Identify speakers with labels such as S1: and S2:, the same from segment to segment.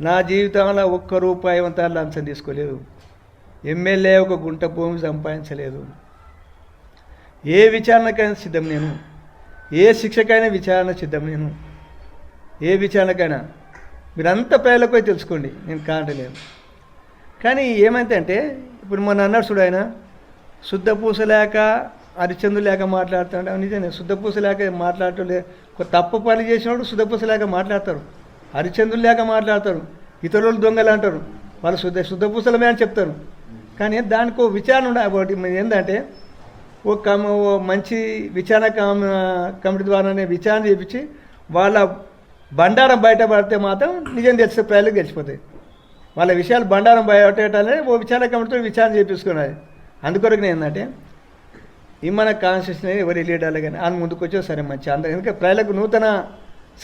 S1: నా జీవితంలో ఒక్క రూపాయి అంతా లంచం తీసుకోలేదు. ఎమ్మెల్యే ఒక గుంట భూమి సంపాదించలేదు. ఏ విచారణకైనా సిద్ధం నేను. ఏ శిక్షకైనా విచారణ సిద్ధం నేను. ఏ విచారణకైనా. మీరంతా ప్రజలకు తెలుసుకోండి నేను కాంటలేను కానీ ఏమైతే అంటే ఇప్పుడు మొన్న అన్నాడు చూడు ఆయన శుద్ధ పూస లేక హరిచందు లేక మాట్లాడుతాడు నిజమే శుద్ధ పూస లేక మాట్లాడటం లేదు తప్పు పని చేసినప్పుడు శుద్ధ పూస లేక మాట్లాడతారు హరిచందులు లేక మాట్లాడతారు. ఇతరులు దొంగలు అంటారు. వాళ్ళు శుద్ధ శుద్ధ పూసలమే అని చెప్తారు. కానీ దానికి ఒక విచారణ ఉండాలి ఒకటి ఏంటంటే ఒక మంచి విచారణ కమ కమిటీ ద్వారానే విచారణ చేపించి వాళ్ళ బండారం బయటపడితే మాత్రం నిజం తెలిసే ప్రజలకు గెలిచిపోతాయి. వాళ్ళ విషయాలు బండారం బయటనే ఓ విచారణ కమిటీతో విచారణ చేపించుకున్నది అందుకొరకు ఏంటంటే ఈ మన కాన్స్టిట్యూషన్ ఎవరి లీడర్లు కానీ ఆయన ముందుకు వచ్చే సరే మంచి అందరూ ఎందుకంటే ప్రజలకు నూతన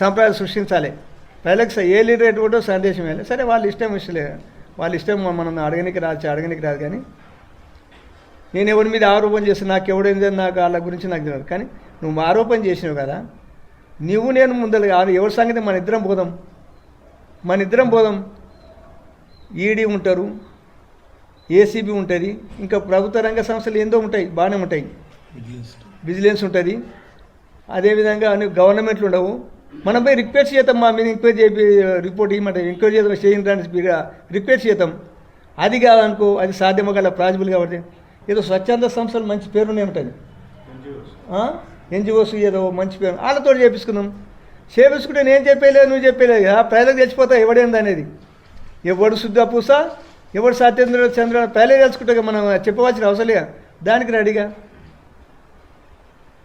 S1: సంప్రదాయాలు సృష్టించాలి. ప్రజలకు స- ఏ లీడర్ ఎటువంటి సందేశం ఇవ్వాలి సరే వాళ్ళ ఇష్టం ఇష్టలే వాళ్ళ ఇష్టం మనం అడగనికి రాదు అడగనికి రాదు కానీ నేను ఎవరి మీద ఆరోపణ చేస్తే నాకు ఎవడైంది నాకు వాళ్ళ గురించి నాకు తెలియదు. కానీ నువ్వు ఆరోపణ చేసినావు కదా నువ్వు నేను ముందర ఎవరి సంగతి? మన ఇద్దరం పోదాం. మన ఇద్దరం పోదాం. ఈడీ ఉంటారు ఏసీబీ ఉంటుంది ఇంకా ప్రభుత్వ రంగ సంస్థలు ఏందో ఉంటాయి బాగానే ఉంటాయి. విజిలెన్స్ ఉంటుంది. అదేవిధంగా అన్ని గవర్నమెంట్లు ఉండవు. మనం పోయి రిక్వెస్ట్ చేద్దాం మా మీద ఎంక్వైరీ చేపి రిపోర్ట్ ఇవ్వమంటే ఎంక్వైరీ చేద్దాం చేయించడానికి రిక్వెస్ట్ చేద్దాం. అది కాదనుకో అది సాధ్యమగల ప్రాజిబుల్ కాబట్టి ఏదో స్వచ్ఛంద సంస్థలు మంచి పేరునే ఉంటుంది ఎన్జిఓస్ ఏదో మంచి పేరు. వాళ్ళతో చేపించుకుందాం. చేపించుకుంటే నేను చెప్పేలేదు నువ్వు చెప్పేలేదు ప్రజలకు తెచ్చిపోతా ఎవడేంది అనేది. ఎవడు శుద్ధ పూస ఎవడు సత్యేంద్ర చంద్ర ప్రజలే తెలుసుకుంటే మనం చెప్పవలసిన అవసరం లేదు? దానికి రెడీగా.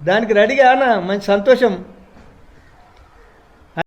S1: దానికి రెడీగా అన్న మంచి సంతోషం.